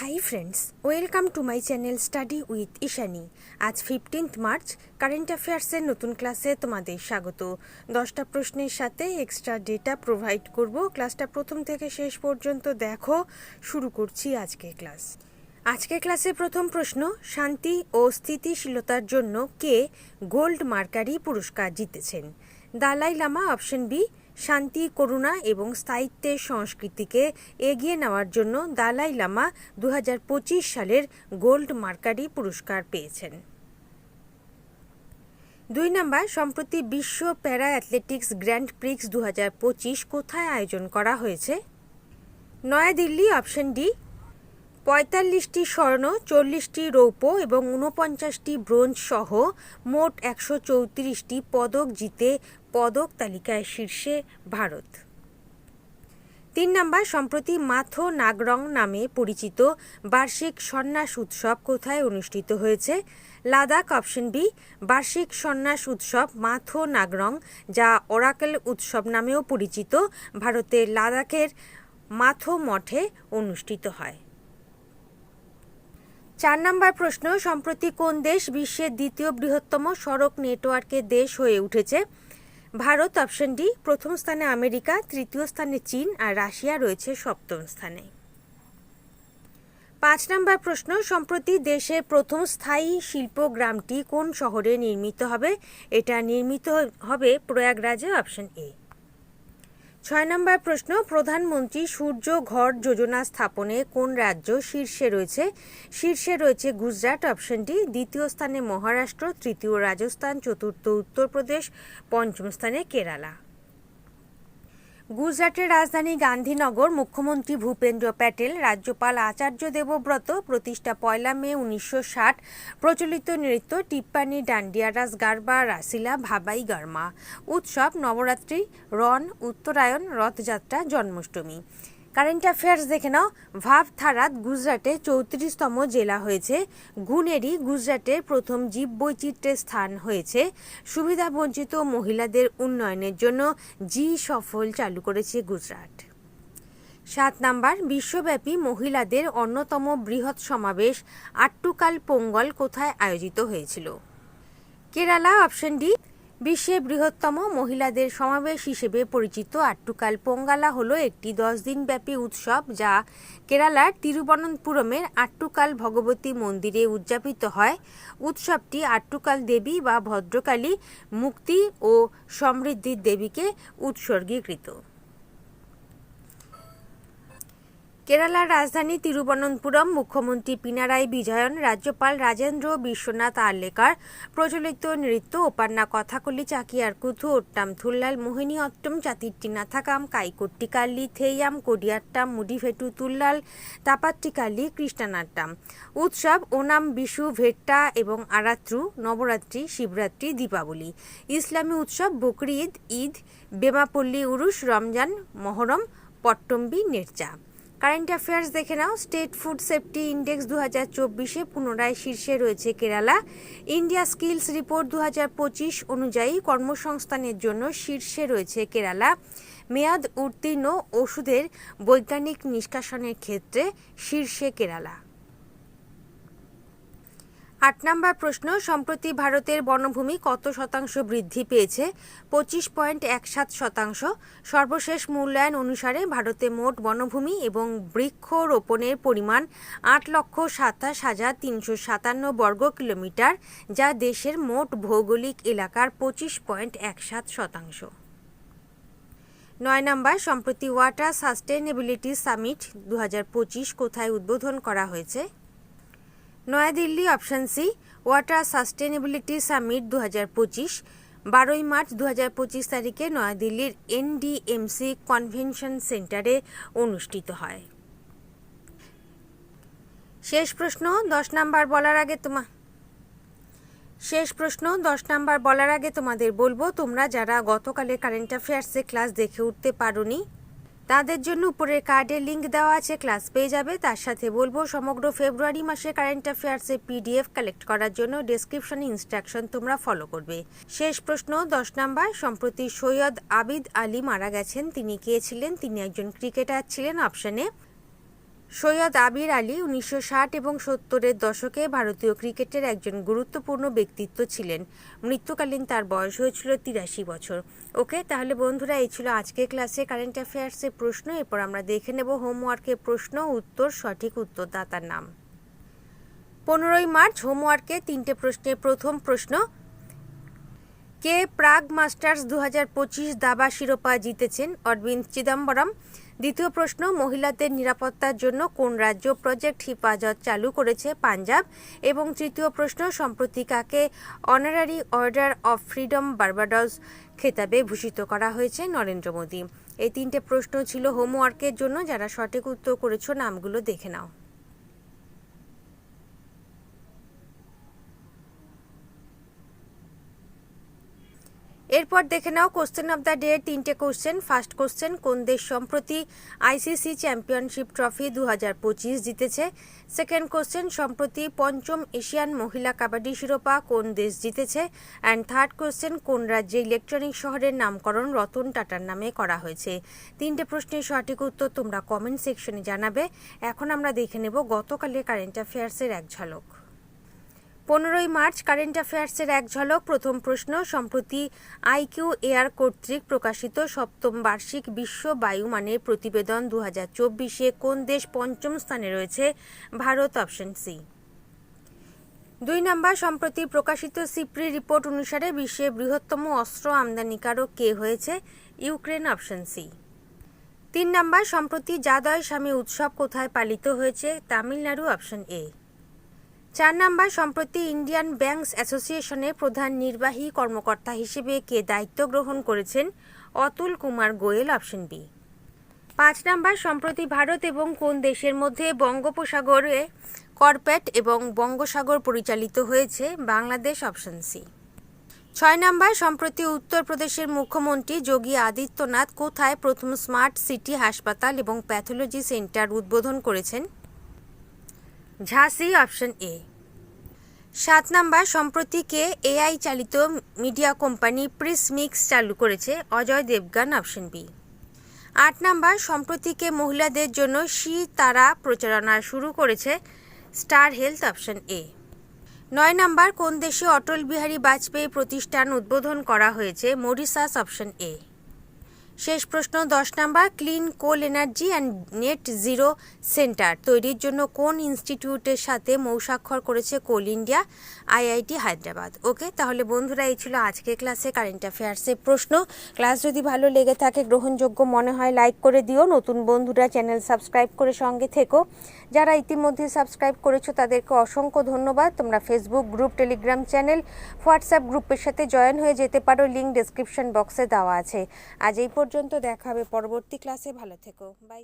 Hi friends welcome to my channel study with Ishani আজ fifteenth March current অ্যাফেয়ার্সের নতুন ক্লাসে তোমাদের স্বাগত। দশটা প্রশ্নের সাথে এক্সট্রা ডেটা প্রোভাইড করব। ক্লাসটা প্রথম থেকে শেষ পর্যন্ত দেখো। শুরু করছি আজকে ক্লাস আজকে ক্লাসে প্রথম প্রশ্ন, শান্তি ও স্থিতিশীলতার জন্য কে গোল্ড মার্কারি পুরস্কার জিতেছেন? দালাই লামা অপশন বি শান্তি, করুণা এবং স্থায়িত্বের সংস্কৃতিকে এগিয়ে নেওয়ার জন্য দালাই লামা দু হাজার পঁচিশ সালের গোল্ড মার্কারি পুরস্কার পেয়েছেন। দুই নম্বর, সম্প্রতি বিশ্ব প্যারা অ্যাথলেটিক্স গ্র্যান্ড প্রিক্স দু হাজার পঁচিশ কোথায় আয়োজন করা হয়েছে? নয়াদিল্লি, অপশন ডি, পঁয়তাল্লিশটি স্বর্ণ, চল্লিশটি রৌপ্য এবং ঊনপঞ্চাশটি ব্রোঞ্জ সহ মোট একশো চৌত্রিশটি পদক জিতে পদক তালিকায় শীর্ষে ভারত। তিন নম্বর, সম্প্রতি মাথো নাগরং নামে পরিচিত বার্ষিক সন্ন্যাস উৎসব কোথায় অনুষ্ঠিত হয়েছে? লাদাখ অপশন বি, বার্ষিক সন্ন্যাস উৎসব মাথো নাগরং, যা ওরাকেল উৎসব নামেও পরিচিত। ভারতের লাদাখের মাথো মঠে অনুষ্ঠিত হয়। চার নম্বর প্রশ্ন, সম্প্রতি কোন দেশ বিশ্বের দ্বিতীয় বৃহত্তম সড়ক নেটওয়ার্কের দেশ হয়ে উঠেছে? ভারত অপশন ডি, প্রথম স্থানে আমেরিকা, তৃতীয় স্থানে চীন আর রাশিয়া রয়েছে সপ্তম স্থানে। পাঁচ নম্বর প্রশ্ন, সম্প্রতি দেশের প্রথম স্থায়ী শিল্প গ্রামটি কোন শহরে নির্মিত হবে? এটা নির্মিত হবে প্রয়াগরাজে অপশন এ। ছয় নম্বর প্রশ্ন, প্রধানমন্ত্রী সূর্য ঘর যোজনা স্থাপনে কোন রাজ্য শীর্ষে রয়েছে? শীর্ষে রয়েছে গুজরাট অপশনটি দ্বিতীয় স্থানে মহারাষ্ট্র, তৃতীয় রাজস্থান, চতুর্থ উত্তরপ্রদেশ, পঞ্চম স্থানে কেরালা। গুজরাটের রাজধানী গান্ধীনগর মুখ্যমন্ত্রী ভূপেন্দ্র প্যাটেল, রাজ্যপাল আচার্য দেবব্রত, প্রতিষ্ঠা পয়লা মে উনিশশো ষাট, প্রচলিত নৃত্য টিপ্পানি ডান্ডিয়া রাস গারবা, রাসিলা, ভাবাই গার্মা। উৎসব নবরাত্রি, রণ, উত্তরায়ণ, রথযাত্রা, জন্মাষ্টমী। কারেন্ট অ্যাফেয়ার্স দেখে নাও। ভাব থারাত গুজরাটে চৌত্রিশতম জেলা হয়েছে। গুনেরি গুজরাটের প্রথম জীব বৈচিত্র্যের স্থান হয়েছে। সুবিধা বঞ্চিত মহিলাদের উন্নয়নের জন্য জি সফল চালু করেছে গুজরাট। সাত নাম্বার, বিশ্বব্যাপী মহিলাদের অন্যতম বৃহৎ সমাবেশ আট্টুকাল পোঙ্গল কোথায় আয়োজিত হয়েছিল? কেরালা অপশন ডি বিশ্বের বৃহত্তম মহিলাদের সমাবেশ হিসেবে পরিচিত আট্টুকাল পোঙ্গালা হলো একটি দশ দিনব্যাপী উৎসব যা কেরালার তিরুবনন্তপুরমের আট্টুকাল ভগবতী মন্দিরে উদযাপিত হয়। উৎসবটি আট্টুকাল দেবী বা ভদ্রকালী, মুক্তি ও সমৃদ্ধির দেবীকে উৎসর্গীকৃত। কেরালার রাজধানী তিরুবনন্তপুরম মুখ্যমন্ত্রী পিনারাই বিজয়ন, রাজ্যপাল রাজেন্দ্র বিশ্বনাথ আর্লেকার প্রচলিত নৃত্য ওপান্না কথাকলি চাকিয়ার কুথু ওট্টাম থুল্লাল মোহিনী অট্টম চাতিট্টিনাথাকাম কাইকোট্টিকাল্লি, থেইয়াম, কোডিয়াট্টাম মুডিভেটু তুল্লাল, তাপাট্টিকাল্লি, কৃষ্ণানাট্টাম। উৎসব ওনাম বিশু, ভেট্টা এবং আরাত্রু, নবরাত্রি, শিবরাত্রি, দীপাবলি। ইসলামী উৎসব বকরি ঈদ ঈদ, বেমাপল্লী উরুস রমজান, মহরম, পট্টম্বি, নেরচা। কারেন্ট অ্যাফেয়ার্স দেখে নাও। স্টেট ফুড সেফটি ইন্ডেক্স দু হাজার চব্বিশে পুনরায় শীর্ষে রয়েছে কেরালা। ইন্ডিয়া স্কিলস রিপোর্ট দু হাজার পঁচিশ অনুযায়ী কর্মসংস্থানের জন্য শীর্ষে রয়েছে কেরালা। মেয়াদ উত্তীর্ণ ওষুধের বৈজ্ঞানিক নিষ্কাশনের ক্ষেত্রে শীর্ষে কেরালা। আট নম্বর প্রশ্ন, সম্প্রতি ভারতের বনভূমি কত শতাংশ বৃদ্ধি পেয়েছে? পঁচিশ পয়েন্ট এক সাত শতাংশ। সর্বশেষ মূল্যায়ন অনুসারে ভারতে মোট বনভূমি এবং বৃক্ষ রোপণের পরিমাণ আট লক্ষ সাতাশ হাজার তিনশো সাতান্ন বর্গ কিলোমিটার, যা দেশের মোট ভৌগোলিক এলাকার পঁচিশ পয়েন্ট এক সাত শতাংশ। নয় নম্বর, সম্প্রতি ওয়াটার সাস্টেনেবিলিটি সামিট দু হাজার পঁচিশ কোথায় উদ্বোধন করা হয়েছে? New Delhi option C, water sustainability summit দু হাজার পঁচিশ, বারোই মার্চ দু হাজার পঁচিশ তারিখে নয়াদিল্লির এনডিএমসি কনভেনশন সেন্টারে অনুষ্ঠিত হয়। শেষ প্রশ্ন, দশ নাম্বার বলার আগে তোমা, শেষ প্রশ্ন, দশ নাম্বার বলার আগে তোমাদের বলব, তোমরা যারা গতকালে কারেন্ট অ্যাফেয়ার্সে ক্লাস দেখে উঠতে পারোনি তাদের জন্য উপরের কার্ডের লিঙ্ক দেওয়া আছে, ক্লাস পেয়ে যাবে। তার সাথে বলব, সমগ্র ফেব্রুয়ারি মাসে কারেন্ট অ্যাফেয়ার্সের পিডিএফ কালেক্ট করার জন্য ডেসক্রিপশনে ইনস্ট্রাকশন তোমরা ফলো করবে। শেষ প্রশ্ন, দশ নাম্বার। সম্প্রতি সৈয়দ আবিদ আলী মারা গেছেন। তিনি কে ছিলেন? তিনি একজন ক্রিকেটার ছিলেন অপশানে সৈয়দ আবির আলী উনিশশো ষাট এবং সত্তরের দশকে ভারতীয় ক্রিকেটের একজন গুরুত্বপূর্ণ ব্যক্তিত্ব ছিলেন। মৃত্যুকালীন তার বয়স হয়েছিল তিরাশি বছর। ওকে, তাহলে বন্ধুরা, এই ছিল আজকের ক্লাসে কারেন্ট অ্যাফেয়ার্সের প্রশ্ন। এরপর আমরা দেখে নেব হোমওয়ার্কের প্রশ্ন, উত্তর, সঠিক উত্তরদাতার নাম। পনেরোই মার্চ, হোমওয়ার্কে তিনটে প্রশ্নের প্রথম প্রশ্ন। কে প্রাগ মাস্টার্স দু হাজার পঁচিশ দাবা শিরোপা জিতেছেন? অরবিন্দ চিদম্বরম। দ্বিতীয় প্রশ্ন, মহিলাদের নিরাপত্তার জন্য কোন রাজ্য প্রজেক্ট হিফাজত চালু করেছে পাঞ্জাব? এবং তৃতীয় প্রশ্ন, সম্প্রতি কাকে honorary order of freedom Barbados খেতাবে ভূষিত করা হয়েছে নরেন্দ্র মোদী? এই তিনটে প্রশ্ন ছিল হোমওয়ার্কের জন্য। যারা সঠিক উত্তর করেছ, নামগুলো দেখে নাও। এরপর দেখে নাও কোশ্চেন অফ দ্য ডে তিনটে কোশ্চেন ফার্স্ট কোশ্চেন কোন দেশ সম্প্রতি আইসিসি চ্যাম্পিয়নশিপ ট্রফি দু হাজার পঁচিশ জিতেছে? সেকেন্ড কোশ্চেন সম্প্রতি পঞ্চম এশিয়ান মহিলা কাবাডি শিরোপা কোন দেশ জিতেছে? অ্যান্ড থার্ড কোশ্চেন কোন রাজ্যে ইলেকট্রনিক শহরের নামকরণ রতন টাটার নামে করা হয়েছে? তিনটে প্রশ্নের সঠিক উত্তর তোমরা কমেন্ট সেকশনে জানাবে। এখন আমরা দেখে নেব গতকালের কারেন্ট অ্যাফেয়ার্সের এক ঝলক। পনেরোই মার্চ কারেন্ট অ্যাফেয়ার্সের এক ঝলক। প্রথম প্রশ্ন, সম্প্রতি আইকিউ এয়ার কর্তৃক প্রকাশিত সপ্তম বার্ষিক বিশ্ব বায়ুমানের প্রতিবেদন দু হাজার চব্বিশে কোন দেশ পঞ্চম স্থানে রয়েছে? ভারত অপশন সি দুই নম্বর, সম্প্রতি প্রকাশিত সিপ্রি রিপোর্ট অনুসারে বিশ্বের বৃহত্তম অস্ত্র আমদানিকারক কে হয়েছে? ইউক্রেন অপশন সি তিন নম্বর, সম্প্রতি যাদয় স্বামী উৎসব কোথায় পালিত হয়েছে? তামিলনাড়ু অপশন এ চার নাম্বার, সম্প্রতি ইন্ডিয়ান ব্যাংকস অ্যাসোসিয়েশনের প্রধান নির্বাহী কর্মকর্তা হিসেবে কে দায়িত্ব গ্রহণ করেছেন অতুল কুমার গোয়েল, অপশন বি। পাঁচ নাম্বার, সম্প্রতি ভারত এবং কোন দেশের মধ্যে বঙ্গোপসাগরে করপেট এবং বঙ্গোসাগর পরিচালিত হয়েছে? Bangladesh, option C. ছয় নাম্বার, সম্প্রতি উত্তরপ্রদেশের মুখ্যমন্ত্রী যোগী আদিত্যনাথ কোথায় প্রথম স্মার্ট সিটি হাসপাতাল এবং প্যাথোলজি সেন্টার উদ্বোধন করেছেন? ঝাঁসি অপশন এ। সাত নাম্বার সম্প্রতিকে এআই চালিত মিডিয়া কোম্পানি প্রিস মিক্স চালু করেছে? Ajay Devgan option B. আট নাম্বার সম্প্রতিকে মহিলাদের জন্য শি তারা প্রচারণা শুরু করেছে? Star health option A. নয় নাম্বার, কোন দেশে অটল বিহারী বাজপেয়ী প্রতিষ্ঠান উদ্বোধন করা হয়েছে? Mauritius option A. শেষ প্রশ্ন, দশ number, clean coal energy and net zero centre তৈরির জন্য কোন ইনস্টিটিউটের সাথে মৌস্বাক্ষর করেছে coal India, IIT Hyderabad? Okay, তাহলে বন্ধুরা, এই ছিল আজকের ক্লাসে কারেন্ট অ্যাফেয়ার্সের প্রশ্ন। ক্লাস যদি ভালো লেগে থাকে, গ্রহণযোগ্য মনে হয়, লাইক করে দিও। নতুন বন্ধুরা, চ্যানেল সাবস্ক্রাইব করে সঙ্গে থেকো। যারা ইতিমধ্যে সাবস্ক্রাইব করেছ, তাদেরকে অসংখ্য ধন্যবাদ। তোমরা Facebook group, Telegram channel, WhatsApp গ্রুপের সাথে জয়েন হয়ে যেতে পারো। লিঙ্ক ডেসক্রিপশন বক্সে দেওয়া আছে। আজ এই পর্যন্ত দেখা হবে পরবর্তী ক্লাসে ভালো থেকো। বাই